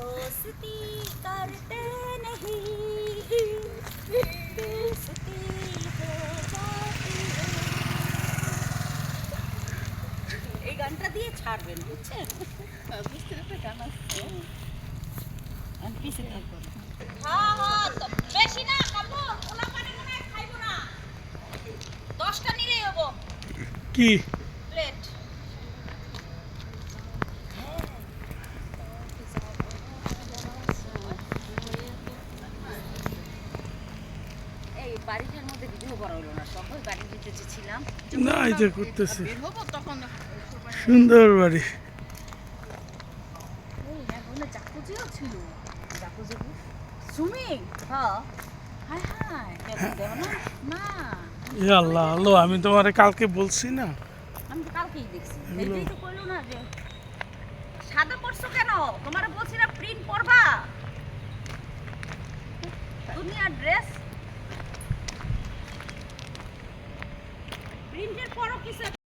दोस्ती करते नहीं दोस्ती हो जाती है এই গানটা দিয়ে ছাড়বেন বুঝছেন বুঝতে একটা গান আছে আমি পিছে থাকবো হ্যাঁ হ্যাঁ তো বেশি না খাবো ওলা পানি মনে হয় খাইবো না দশটা নিলেই হবো কি বাড়িটার মধ্যে ভিডিও করা হলো না সকল গাড়ি দিতে চেয়েছিলাম না এই যে করতেছে। বের হব তখন সুন্দর বাড়ি। হ্যাঁ আল্লাহ আল্লাহ আমি তোমারে কালকে বলছি না। আমি তো কালকেই দেখছি। এইটাই তো কইলো না যে সাদা পরছো কেন? তোমার বলছি না প্রিন্ট পরবা। দুনিয়ার ড্রেস প্রিন্টের পরও কিছু